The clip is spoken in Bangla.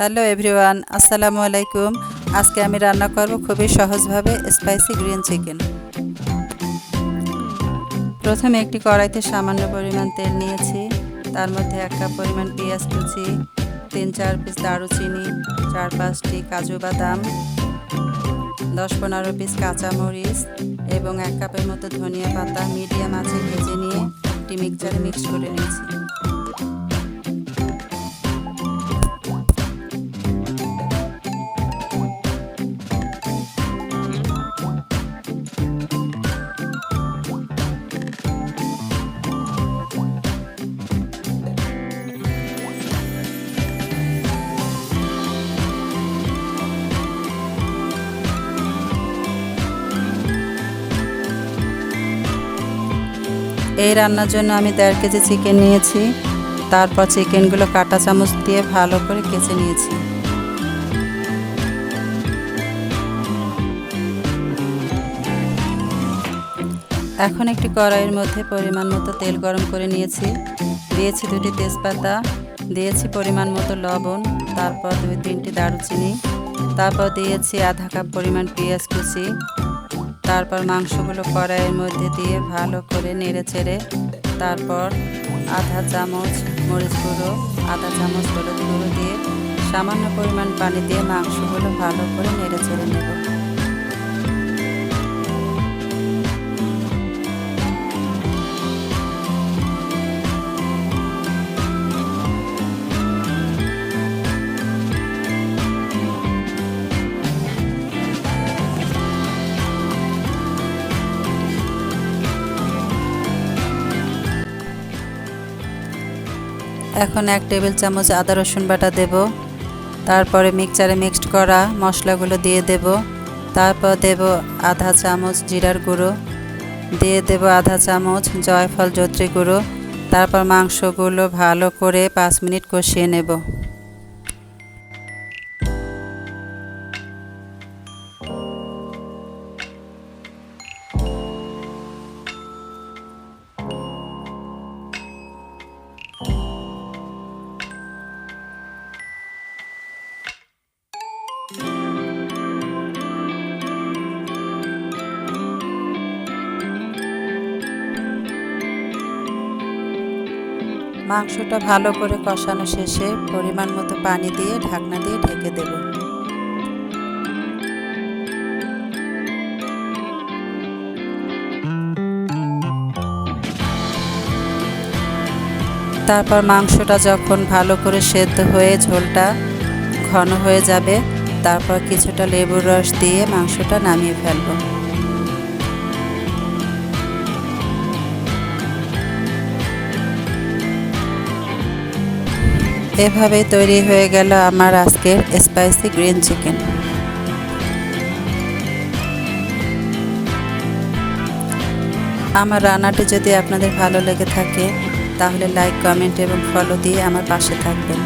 হ্যালো এভরিওয়ান, আসসালামু আলাইকুম। আজকে আমি রান্না করব খুবই সহজভাবে স্পাইসি গ্রিন চিকেন। প্রথমে একটি কড়াইতে সামান্য পরিমাণ তেল নিয়েছি। তার মধ্যে এক কাপ পরিমাণ পেঁয়াজ কুচি, তিন, চার পিস দারুচিনি, চার, পাঁচটি কাজু বাদাম, দশ, পনেরো পিস কাঁচামরিচ এবং এক কাপের মতো ধনিয়া পাতা মিডিয়াম আছে ভেজে নিয়ে একটি মিক্সচারে মিক্স করে নিয়েছি। এই রান্নার জন্য আমি দেড় কেজি চিকেন নিয়েছি। তারপর চিকেনগুলো কাটা চামচ দিয়ে ভালো করে কেচে নিয়েছি। এখন একটি কড়াইয়ের মধ্যে পরিমাণ মতো তেল গরম করে নিয়েছি। দিয়েছি দুটি তেজপাতা, দিয়েছি পরিমাণ মতো লবণ, তারপর দুই তিনটি দারুচিনি, তারপর দিয়েছি আধা কাপ পরিমাণ পেঁয়াজ কুচি তারপর মাংসগুলো কড়াইয়ের মধ্যে দিয়ে ভালো করে নেড়ে চেড়ে তারপর আধা চামচ মরিচ গুঁড়ো, আধা চামচ হলুদ গুঁড়ো দিয়ে সামান্য পরিমাণ পানি দিয়ে মাংসগুলো ভালো করে নেড়ে চেড়ে নেব। এখন এক টেবিল চামচ আদা রসুন বাটা দেব। তারপরে মিক্সচারে মিক্সড করা মশলাগুলো দিয়ে দেব। তারপর দেব আধা চামচ জিরার গুঁড়ো। দিয়ে দেব আধা চামচ জয়ফল জত্রি গুঁড়ো। তারপর মাংসগুলো ভালো করে পাঁচ মিনিট কষিয়ে নেব। মাংসটা ভালো করে কষানো শেষে পরিমাণ মতো পানি দিয়ে ঢাকনা দিয়ে ঢেকে দেব। তারপর মাংসটা যখন ভালো করে সেদ্ধ হয়ে ঝোলটা ঘন হয়ে যাবে, তারপর কিছুটা লেবুর রস দিয়ে মাংসটা নামিয়ে ফেলব। এভাবেই তৈরি হয়ে গেল আমার আজকের স্পাইসি গ্রিন চিকেন আমার রান্নাটি যদি আপনাদের ভালো লেগে থাকে, তাহলে লাইক কমেন্ট এবং ফলো দিয়ে আমার পাশে থাকবেন।